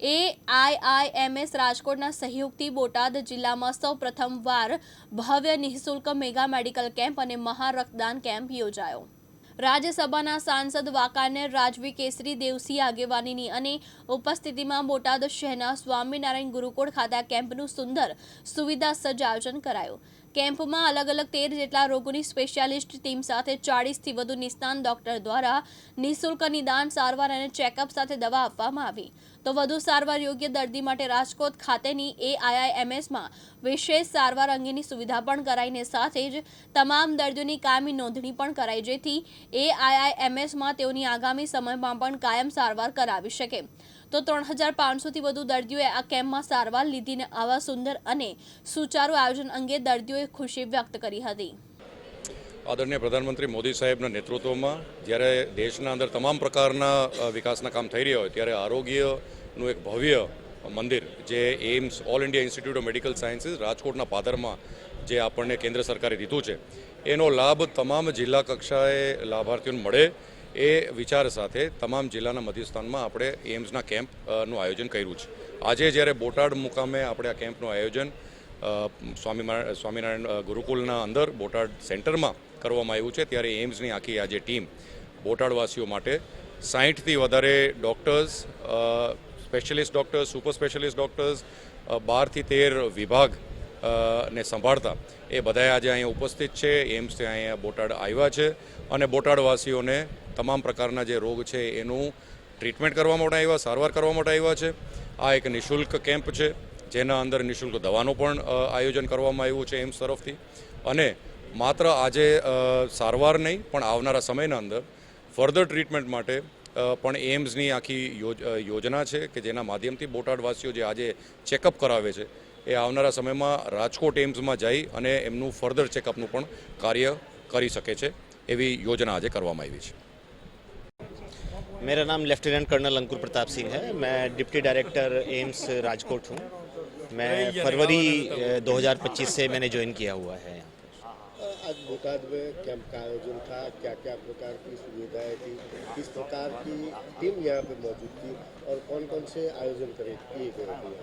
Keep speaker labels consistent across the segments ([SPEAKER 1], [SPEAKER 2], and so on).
[SPEAKER 1] એ આઈઆઈએમએસ રાજકોટના સહયોગથી બોટાદ જિલ્લામાં સૌ પ્રથમવાર ભવ્ય નિઃશુલ્ક મેગા મેડિકલ કેમ્પ અને મહા રક્તદાન કેમ્પ યોજાયો. રાજ્યસભાના સાંસદ વાકાને રાજવી કેસરી દેવસિંહ આગેવાનીની અને ઉપસ્થિતિમાં બોટાદ શહેરના સ્વામિનારાયણ ગુરુકુળ ખાતે કેમ્પનું સુંદર સુવિધા સજ્જ આયોજન કરાયું. કેમ્પમાં અલગ અલગ તેર જેટલા રોગોની સ્પેશિયાલિસ્ટ ટીમ સાથે ચાળીસથી વધુ નિષ્ણાંત ડોક્ટર દ્વારા નિઃશુલ્ક નિદાન, સારવાર અને ચેકઅપ સાથે દવા આપવામાં આવી. તો વધુ સારવાર યોગ્ય દર્દી માટે રાજકોટ ખાતેની એઆઈઆઈએમએસમાં વિશેષ સારવાર અંગેની સુવિધા પણ કરાઈને સાથે જ તમામ દર્દીઓની કાયમી નોંધણી પણ કરાઈ, જેથી એઆઈઆઈએમએસમાં તેઓની આગામી સમયમાં પણ કાયમ સારવાર કરાવી શકે. તો ત્રણ હજાર પાંચસોથી વધુ દર્દીઓએ આ કેમ્પમાં સારવાર લીધીને આવા સુંદર અને સુચારુ આયોજન અંગે દર્દીઓએ ખુશી વ્યક્ત કરી હતી.
[SPEAKER 2] આદરણીય પ્રધાનમંત્રી મોદી સાહેબના નેતૃત્વમાં જ્યારે દેશના અંદર તમામ પ્રકારના વિકાસના કામ થઈ રહ્યા હોય ત્યારે આરોગ્યનું એક ભવ્ય મંદિર જે AIIMS all India institute of medical sciences રાજકોટના પાદરમાં જે આપણને કેન્દ્ર સરકારે દીધું છે, એનો લાભ તમામ જિલ્લા કક્ષાએ લાભાર્થીઓને મળે એ વિચાર સાથે તમામ જિલ્લાના મધ્યસ્થાનમાં આપણે એમ્સના કેમ્પનું આયોજન કર્યું છે. આજે જ્યારે બોટાડ મુકામે આપણે આ કેમ્પનું આયોજન સ્વામી સ્વામિનારાયણ ગુરુકુલના અંદર બોટાડ સેન્ટરમાં કરવામાં આવ્યું છે, ત્યારે એમ્સની આખી આજે ટીમ બોટાડવાસીઓ માટે સાહીઠથી વધારે doctors specialist doctors, super specialist doctors બારથી તેર વિભાગ ને સંભાળતા એ બધાએ આજે અહીંયા ઉપસ્થિત છે. એમ્સથી અહીંયા બોટાડ આવ્યા છે અને બોટાડવાસીઓને તમામ પ્રકારના જે રોગ છે એનું ટ્રીટમેન્ટ કરવા માટે આવ્યા, સારવાર કરવા માટે આવ્યા છે. આ એક નિઃશુલ્ક કેમ્પ છે, જેના અંદર નિઃશુલ્ક દવાનું પણ આયોજન કરવામાં આવ્યું છે એમ્સ તરફથી. અને માત્ર આજે સારવાર નહીં, પણ આવનારા સમયના અંદર ફર્ધર ટ્રીટમેન્ટ માટે પણ એમ્સની આખી યોજના છે કે જેના માધ્યમથી બોટાડવાસીઓ જે આજે ચેકઅપ કરાવે છે, એ આવનારા સમયમાં રાજકોટ એમ્સમાં જઈ અને એમનું ફર્ધર ચેકઅપનું પણ કાર્ય કરી શકે છે, એવી યોજના આજે કરવામાં આવી છે.
[SPEAKER 3] मेरा नाम लेफ्टिनेंट कर्नल अंकुर प्रताप सिंह है। मैं डिप्टी डायरेक्टर एम्स राजकोट हूँ। मैं फरवरी अ, 2025 से मैंने ज्वाइन किया हुआ है
[SPEAKER 4] आज बोटाद में कैंप का आयोजन था? क्या क्या प्रकार की सुविधाएँ थी? किस प्रकार की टीम यहाँ पे मौजूद थी? और कौन कौन से आयोजन करे किए गए थे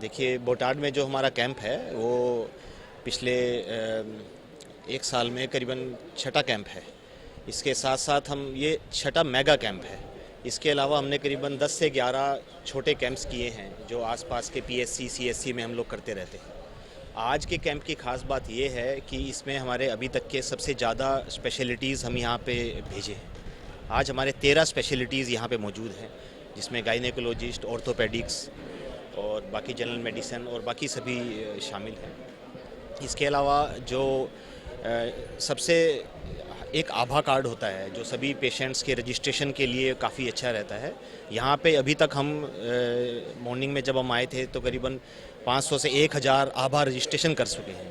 [SPEAKER 3] देखिए बोटाड में जो हमारा कैंप है वो पिछले एक साल में करीबन छठा कैंप है। इसके साथ साथ हम, ये छठा मेगा कैंप है। इसके अलावा हमने करीबन 10 से 11 छोटे कैंप्स किए हैं, जो आसपास के पीएससी सीएससी में हम लोग करते रहते हैं। आज के कैंप की खास बात ये है कि इसमें हमारे अभी तक के सबसे ज़्यादा स्पेशलिटीज़ हम यहाँ पे भेजे हैं। आज हमारे तेरह स्पेशलिटीज़ यहाँ पे मौजूद हैं, जिसमें गाइनेकोलॉजिस्ट ऑर्थोपेडिक्स और बाकी जनरल मेडिसिन और बाकी सभी शामिल हैं। इसके अलावा जो सबसे एक आभा कार्ड होता है, जो सभी पेशेंट्स के रजिस्ट्रेशन के लिए काफ़ी अच्छा रहता है। यहाँ पे अभी तक हम मॉर्निंग में जब हम आए थे तो करीबन 500 से 1000 आभा रजिस्ट्रेशन कर चुके हैं।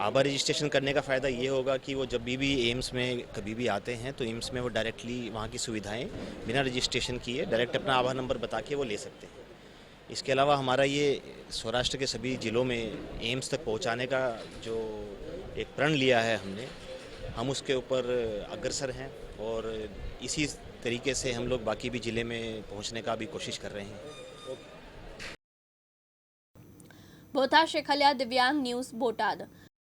[SPEAKER 3] आभा रजिस्ट्रेशन करने का फ़ायदा ये होगा कि वो जब भी भी एम्स में कभी भी आते हैं तो एम्स में वो डायरेक्टली वहाँ की सुविधाएँ बिना रजिस्ट्रेशन किए डायरेक्ट अपना आभा नंबर बता के वो ले सकते हैं। इसके अलावा हमारा ये सौराष्ट्र के सभी ज़िलों में एम्स तक पहुँचाने का जो एक प्रण लिया है हमने हम उसके ऊपर अग्रसर हैं और इसी तरीके से हम लोग बाकी भी ज़िले में पहुँचने का भी कोशिश कर रहे हैं।
[SPEAKER 1] बोथा शेखलिया दिव्यांग न्यूज़ बोटाद